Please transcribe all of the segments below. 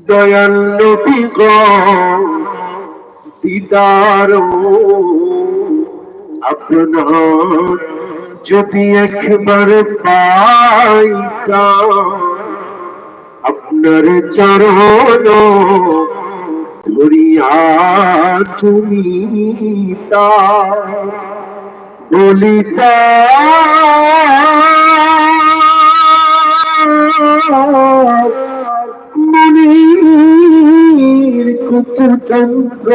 দয়াল আপনার যদি একবার পাইতা আপনার চরণ ধরিয়া তুমি তা বলিতা কুতন্ত্র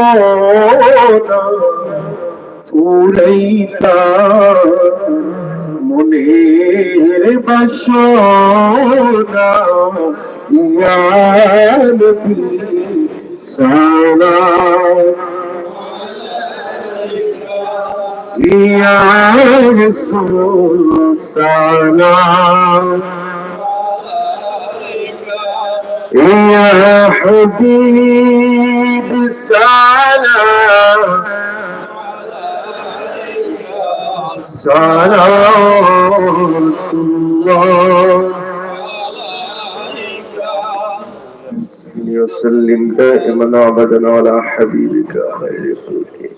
ফুরাইতা মনের বাসনা ইয়ানবি সালাম يا رسول سلام سلام الله. وسلم دائما ابدا على حبيبك خير خلقك.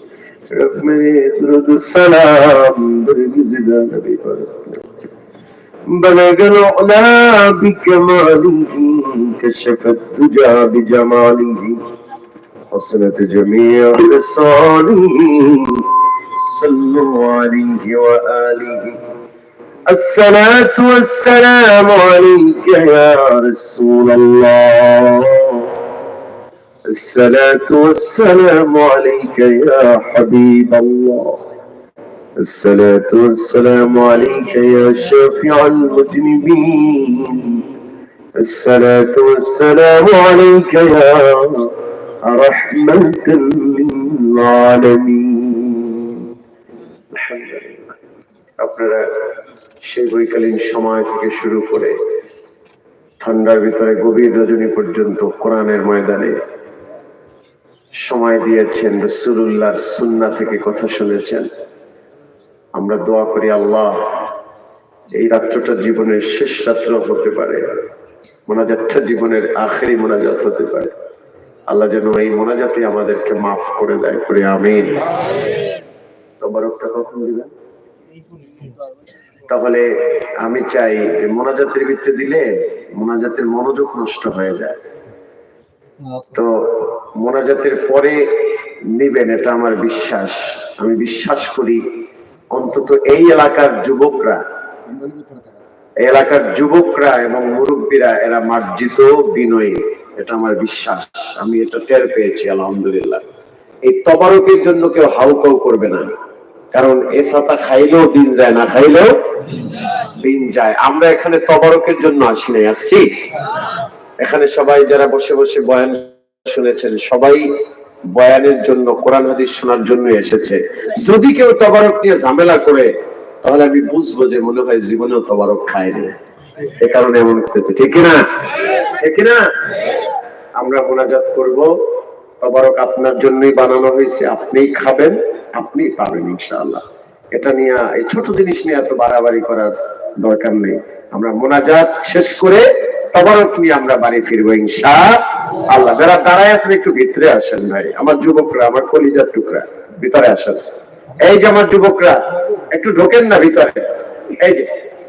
میں درود السلام برگزیدہ نبی پر بلغ العلا بكماله كشف الدجى بجماله. حسنت جميع خصاله صلوا عليه وآله. الصلاة والسلام عليك يا رسول الله. الصلاة والسلام عليك يا حبيب الله. الصلاة والسلام عليك يا شافع المذنبين الصلاة والسلام عليك يا رحمة للعالمين আলহামদুলিল্লাহ আপনারা সেই বৈকালীন সময় থেকে শুরু করে ঠান্ডার ভিতরে গভীর রজনী পর্যন্ত কোরআনের ময়দানে সময় দিয়েছেন রসুল্লাহর সুন্না থেকে কথা শুনেছেন আমরা দোয়া করি আল্লাহ, এই রাত্রটা জীবনের শেষ রাত্র হতে পারে, মোনাজাতটা জীবনের আখেরি মোনাজাত হতে পারে। আল্লাহ যেন এই মোনাজাতে আমাদেরকে মাফ করে দেয় করে, আমিন। তাহলে আমি চাই যে মোনাজাতের ভিতরে দিলে মোনাজাতের মনোযোগ নষ্ট হয়ে যায়। তো মোনাজাতের পরে নিবেন, এটা আমার বিশ্বাস। আমি বিশ্বাস করি অন্তত এই এলাকার যুবকরা এলাকার যুবকরা এবং মুরব্বীরা, এরা মার্জিত বিনয়ী। এটা আমার বিশ্বাস। আমি এটা টের পেয়েছি, আলহামদুলিল্লাহ। এই তবারকের জন্য কেউ হাউকাউ করবে না। কারণ এ সাতা খাইলেও দিন যায়, না খাইলেও দিন যায়। আমরা এখানে তবারকের জন্য আসি নাই। আসছি? এখানে সবাই যারা বসে বসে বয়ান শুনেছেন, সবাই বয়ানের জন্য, কোরআন হাদিস শোনার জন্য এসেছে। যদি কেউ তবারক নিয়ে ঝামেলা করে, তাহলে আমি বুঝব যে মনে হয় জীবনেও তবারক খায়নি এ কারণে এমন করতেছে। ঠিক না ঠিক না আমরা মোনাজাত করব। তবারক আপনার জন্যই বানানো হয়েছে। আপনিই খাবেন, আপনি পাবেন ইনশাআল্লাহ। এটা নিয়ে, এই ছোট জিনিস নিয়ে এত বাড়াবাড়ি করার দরকার নেই। আমরা মোনাজাত শেষ করে তবারক নিয়ে আমরা বাড়ি ফিরবো ইনশা আল্লাহ? যারা দাঁড়ায় আছেন একটু ভিতরে আসেন ভাই। আমার যুবকরা, আমার কলিজার টুকরা, ভিতরে আসেন। এই যে আমার যুবকরা, একটু ঢোকেন না ভিতরে। এই যে,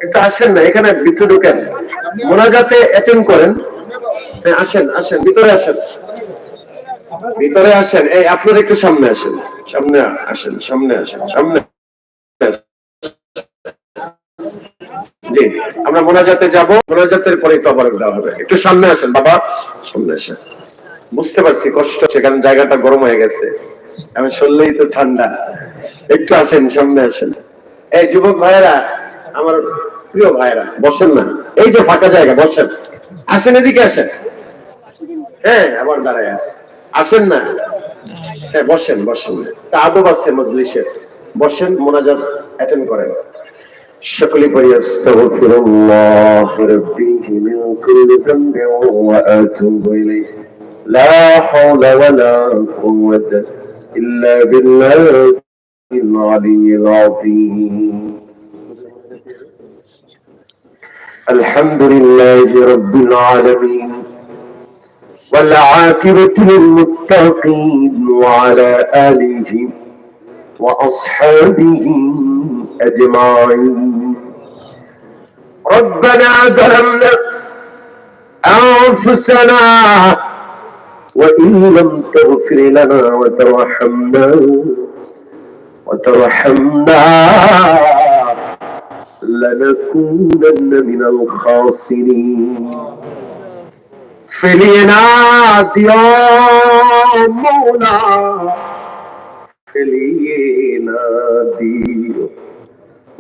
একটু আসেন না, এখানে ভিতরে ঢোকেন। মোনাজাতে অ্যাটেন্ড করেন। হ্যাঁ আসেন আসেন, ভিতরে আসেন। ভিতরে আসেন। এই, আপনারা একটু সামনে আসেন। সামনে আসেন সামনে আসেন, সামনে জি আমরা মোনাজাতে যাব, মোনাজাতের পরে তবরক দেওয়া হবে। একটু সামনে আসেন, বাবা। সামনে আসেন। বুঝতে পারছি, কষ্ট কারণ জায়গাটা গরম হয়ে গেছে। আমি শুনলেই তো ঠান্ডা। একটু আসেন, সামনে আসেন। এই যুবক ভাইয়েরা, আমার প্রিয় ভাইয়েরা, বসেন না। এই যে ফাঁকা জায়গা, বসেন। আসেন, এদিকে আসেন। হ্যাঁ আবার দাঁড়ায় আছে। আসেন না। হ্যাঁ বসেন বসেন। তা আদব আছে মজলিসের। বসেন, মোনাজাত অ্যাটেন্ড করেন। সকলে পড়ি আস্তাগফিরুল্লাহ রাব্বি মিন কুল্লি যামবিন ওয়া আতুবু ইলাইহি লা হাওলা ওয়া লা কুওয়াতা ইল্লা বিল্লাহিল আলিয়্যিল আযীম الحمد لله رب العالمين والعاقبة للمتقين وعلى آله وأصحابه أجمعين. ربنا ظلمنا أنفسنا وإن لم تغفر لنا وترحمنا وترحمنا لنكونن من الخاسرين. فلينات يا مولاي فلينادي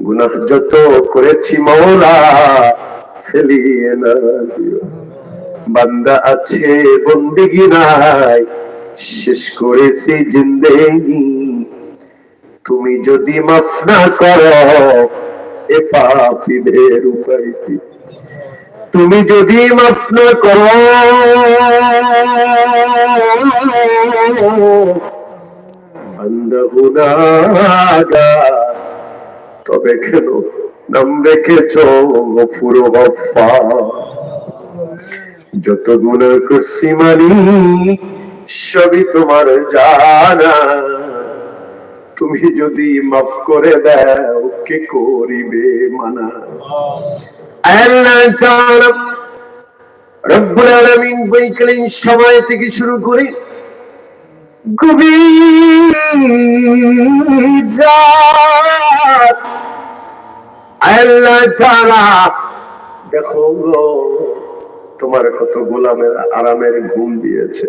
না দিও গুনাহ যত করেছি মৌলা ফেলিয়ে না দিও। বান্দা আছে, বন্দিগি নাই, শেষ করেছি জিন্দেগি। তুমি যদি মাফ না করো, এ পাপীদের উপায় কি তুমি যদি মাফ না করো, বান্দা গুনাহগার তবে কেন? নাম রেখেছ গফুর গফা যত গুণ করছি মানি, সবই তোমার জানা। তুমি যদি মাফ করে দাও, কে করিবে মানা? রব্বুল আলামিন বৈকালীন সময় থেকে শুরু করে দেখো তোমার কত গোলামের আরামের ঘুম দিয়েছে।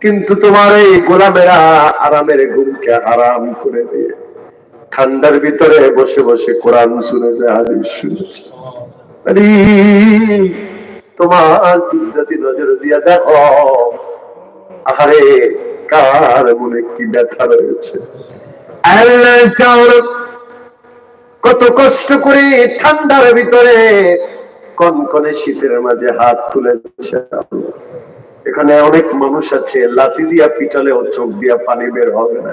কিন্তু তোমার এই গোলামেরা আরামের ঘুমকে আরাম করে দিয়ে ঠান্ডার ভিতরে বসে বসে কোরআন শুনেছে, হাদিস শুনেছে। তোমার যদি নজর দিয়া দেখো আরে কার মনে কি ব্যথা রয়েছে। কত কষ্ট করে ঠান্ডার ভিতরে কনকনে শীতের মাঝে হাত তুলেছে। এখানে অনেক মানুষ আছে লাতি দিয়া পিটালে ওর চোখ দিয়া পানি বের হবে না।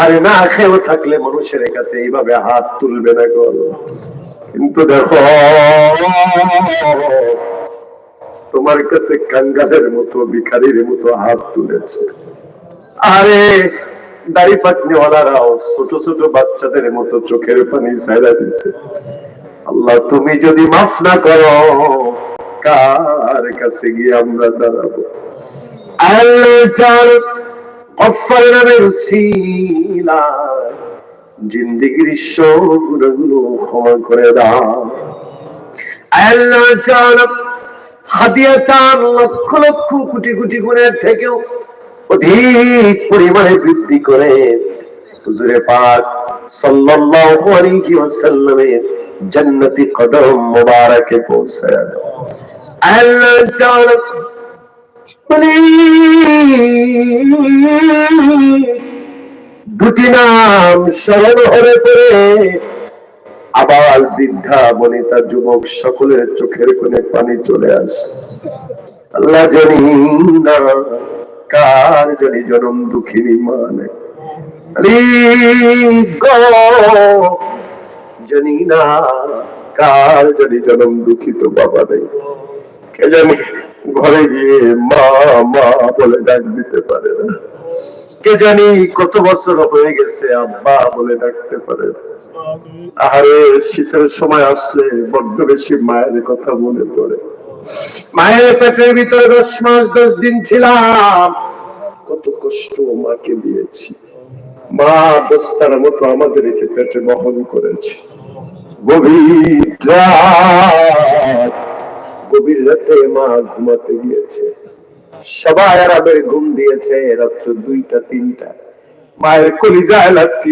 আরে না খেয়েও থাকলে মানুষের কাছে এইভাবে হাত তুলবে না কিন্তু দেখো তোমার কাছে কাঙ্গালের মতো, ভিখারির মতো হাত তুলেছে। আরে, দাড়ি পাটনিওয়ালারাও ছোট ছোট বাচ্চাদের মতো চোখের পানি ছাইড়া দিছে। আল্লাহ, তুমি যদি মাফ না করো, কার কাছে গিয়ে আমরা দাঁড়াবো? সবগুলো ক্ষমা করে দাও। তাআলা হাদিয়াতান লক্ষ লক্ষ কোটি কোটি গুণের থেকেও অধিক পরিমাণে বৃদ্ধি করে। হুজুরে পাক সাল্লাল্লাহু আলাইহি ওয়াসাল্লামের জান্নাতি কদম মোবারকে পৌঁছায় আল্লাহ তাআলা দুটি নাম স্মরণ হলে পরে আবার বৃদ্ধা বনিতা যুবক সকলের চোখের কোণে পানি চলে আসে। আল্লাহ জানি না কার জানি জনম দুঃখিনী মানে। জানি না কার জানি জনম দুঃখিত বাবা নেই কে জানি ঘরে গিয়ে মা মা বলে ডাক দিতে পারে না। কে জানি কত বছর হয়ে গেছে আব্বা বলে ডাকতে পারে না। শীতের সময় বড্ড বেশি মায়ের কথা মনে পড়ে। মায়ের পেটের ভিতরে দশ মাস, দশ দিন ছিলাম। কত কষ্ট মাকে দিয়েছি। মা মতো পেটে বহন করেছে। গভীর গভীর রাতে মা ঘুমাতে গিয়েছে। সবাই আরামের ঘুম দিয়েছে, রাত্র দুইটা, তিনটা। মায়ের কলিজায় লাগতি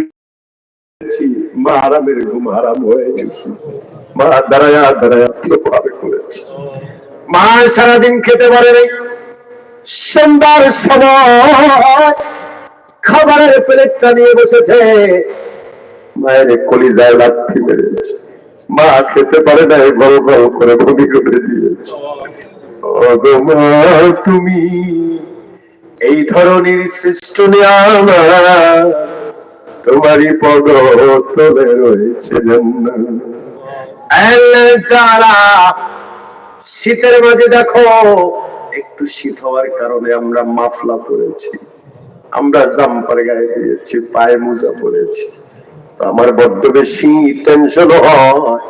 মা আরামের ঘুম হয়ে গেছে। মা করেছে মা সারাদিন খেতে পারে নাই। সন্ধ্যার সময় খাবারের প্লেটটা নিয়ে বসেছে। মায়ের কলিজায় লাথি মেরেছে। মা খেতে পারে নাই গল গল করে বমি করে দিয়েছে। তুমি এই ধরনের শ্রেষ্ঠ নিয়ামা তোমারই পদ তলে রয়েছে শীতের মাঝে দেখো, একটু শীত হওয়ার কারণে আমরা মাফলা পরেছি। আমরা জাম্পার গায়ে দিয়েছি, পায়ে মোজা পরেছি। তো আমার বড্ড বেশি টেনশন হয়।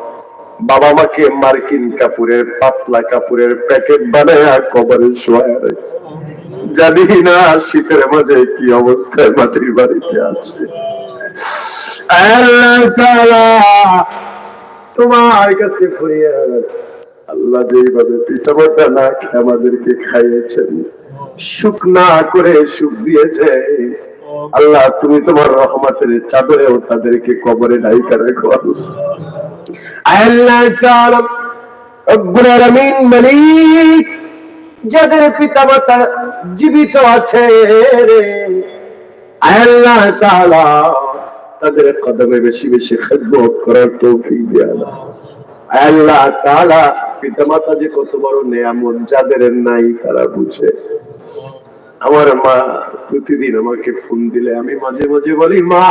বাবা মাকে মার্কিন কাপুরের পাতলা কাপুরের প্যাকেট বানায় কবরে শোয়া রয়েছে। জানি না শীতের মাঝে কি অবস্থায় মাটির বাড়িতে আছে। তোমার কাছে ফরিয়াদ আল্লাহ যেভাবে পিতামাতা না খেয়ে আমাদেরকে খাইয়েছেন সুখ না করে দিয়েছে আল্লাহ, তুমি তোমার রহমতের চাদরেও তাদেরকে কবরে নাইকা রেখো। আল্লাহ তাআলা রব্বুল আলামিন মালিক, যাদের পিতামাতা জীবিত আছে আল্লাহ তাআলা তাদের কদমে বেশি বেশি খেদমত করার তৌফিক দিয়ে আল্লাহ তাআলা পিতামাতা যে কত বড় নেয়ামত যাদের নাই তারা বুঝে। আমার মা প্রতিদিন আমাকে ফোন দিলে, আমি মাঝে মাঝে বলি, মা,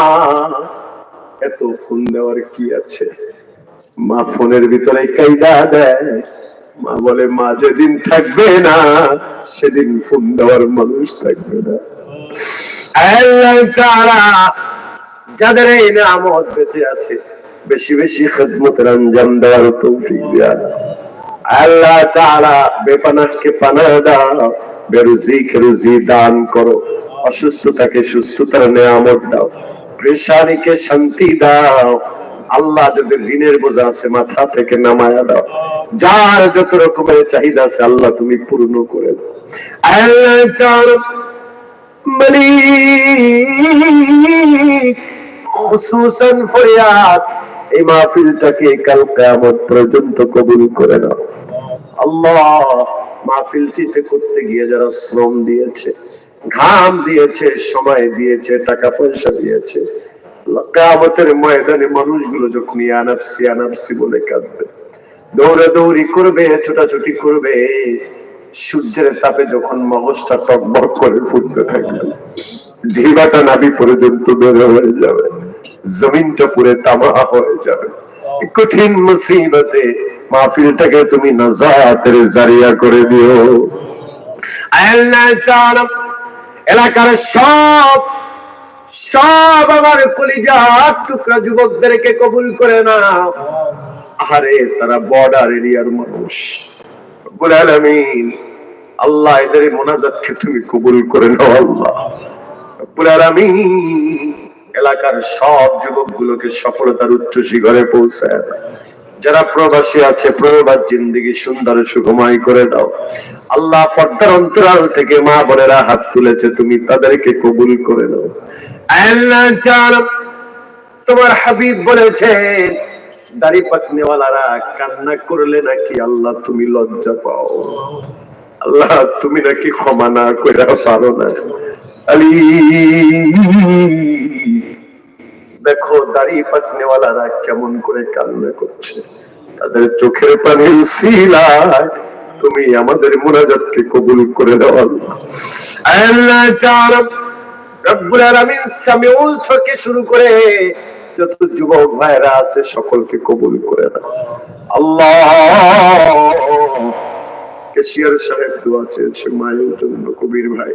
এত ফোন দেওয়ার কি আছে? মা ফোনের ভিতরে কাইদা দেয়। মা বলে, মা যেদিন থাকবে না, সেদিন ফোন দেওয়ার মানুষ থাকবে না। তাআলা যাদের এই নামত বেঁচে আছে, বেশি বেশি খেদমতের আঞ্জাম দেওয়ার তৌফিক আল্লাহ তাআলা বেপানাহকে পানা দাও, বেরুজিকে রুজি দান করো, অসুস্থতাকে সুস্থতার নেয়ামত দাও পরেশানিকে শান্তি দাও। আল্লাহ যদি ঋণের বোঝা আছে, মাথা থেকে নামায়া দাও। যার যত রকমের চাহিদা আছে, আল্লাহ তুমি পূর্ণ করে দাও। আল্লাহ খুসুসান ফরিয়াদ, এই মাহফিলটাকে কাল পর্যন্ত কবুল করে নাও। আল্লাহ মাহফিলটিতে করতে গিয়ে যারা শ্রম দিয়েছে, ঘাম দিয়েছে, সময় দিয়েছে, টাকা পয়সা দিয়েছে, কিয়ামতের ময়দানে মানুষগুলো যখন আনাপসি আনাপসি বলে কাঁদবে, দৌড়ে দৌড়ি করবে, ছোটাছুটি করবে, সূর্যের তাপে যখন মগজটা টকবক করে ফুটতে থাকবে জিবাটা নাবি পর্যন্ত বের হয়ে যাবে। জমিনটা পুরে তামা হয়ে যাবে। কঠিন মুসিবতে মাহফিলটাকে তুমি নাজাতের জারিয়া করে দিও। এলাকার সব সব আমার কলিজার টুকরা যুবকদেরকে কবুল করে না আরে তারা বর্ডার এরিয়ার মানুষ। আলামিন, আল্লাহ এদের মোনাজাতকে তুমি কবুল করে নাও, আল্লাহ। এলাকার সব যুবকগুলোকে সফলতার উচ্চ শিখরে পৌঁছায় যারা প্রবাসী আছে, প্রবাস জিন্দিগি সুন্দর সুখময় করে দাও। আল্লাহ পর্দার অন্তরাল থেকে মা বোনেরা হাত তুলেছে, তুমি তাদেরকে কবুল করে দাও তোমার হাবিব বলেছেন দাড়ি পাকনেওয়ালারা কান্না করলে নাকি আল্লাহ তুমি লজ্জা পাও। আল্লাহ, তুমি নাকি ক্ষমা না করে পারো না। দেখো, দাড়ি পাকনেওয়ালারা কেমন করে কান্না করছে। তাদের চোখের পানি উসিলায়। তুমি আমাদের মোনাজাতকে কবুল করে দাও আল্লাহ। রব্বুল আলামিন সামিউল থেকে শুরু করে যত যুবক ভাইরা আছে, সকলকে কবুল করে দাও আল্লাহ। কেশিয়ার সাহেব দোয়া চেয়েছে মায়ের জন্য, কবির ভাই।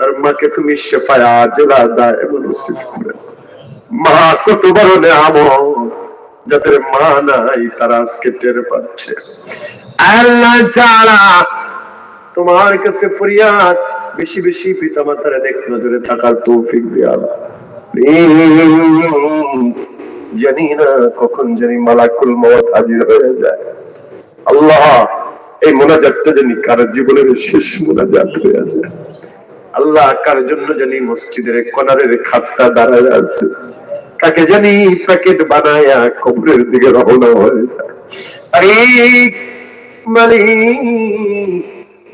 তার মাকে তুমি শেফায় আজলা দায় নসিব মা, কত বড় নেয়ামত। যাদের মা নাই, তারা আজকে টের পাচ্ছে। আল্লাহ তাআলা তোমার কাছে ফরিয়াদ। বেশি বেশি পিতা মাতার এক নজরে থাকার তৌফিক দিয়া জানি না কখন জানি মালাকুল মত হাজির হয়ে যায়। আল্লাহ, এই মোনাজাতটা জানি কার জীবনের শেষ মোনাজাত হয়ে যায়। আল্লাহ কার জন্য জানি মসজিদের কনারের খাতটা দাঁড়ায় আছে? কাকে জানি প্যাকেট বানায়া কবরের দিকে রওনা হয়ে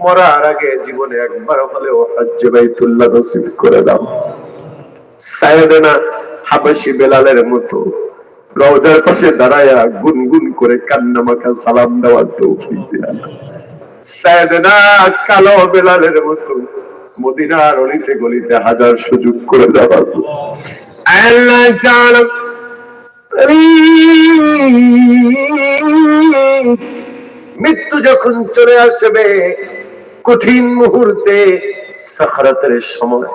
মরার আগে জীবনে একবার হলেও নসিব করে সায়দানা হাবাসি বেলালের মতো রওজার পাশে দাঁড়ায়া গুনগুন করে কান্না সালাম দেওয়ার তৌফিক দিয়া। সায়দানা কালো বেলালের মতো মদিনার অলিতে গলিতে হাজার সুযোগ করে দেওয়ার মৃত্যু যখন চলে আসবে কঠিন মুহূর্তে সাখারাতের সময়,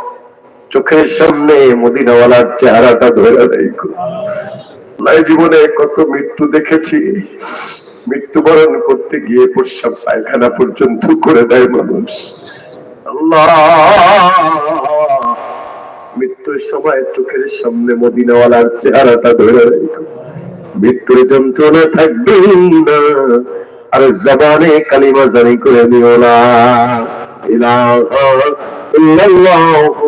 চোখের সামনে মদিনাওয়ালার চেহারাটা ধরে রেখো। নাই জীবনে কত মৃত্যু দেখেছি। মৃত্যুবরণ করতে গিয়ে প্রস্রাব পায়খানা পর্যন্ত করে দেয় মানুষ। মৃত্যুর সময় চোখের সামনে মদিনাওয়ালার চেহারাটা ধরে মৃত্যুর যন্ত্রণা থাকবে না। আর জবানে কালিমা জারি করে দিও না। ইল্লাল্লাহু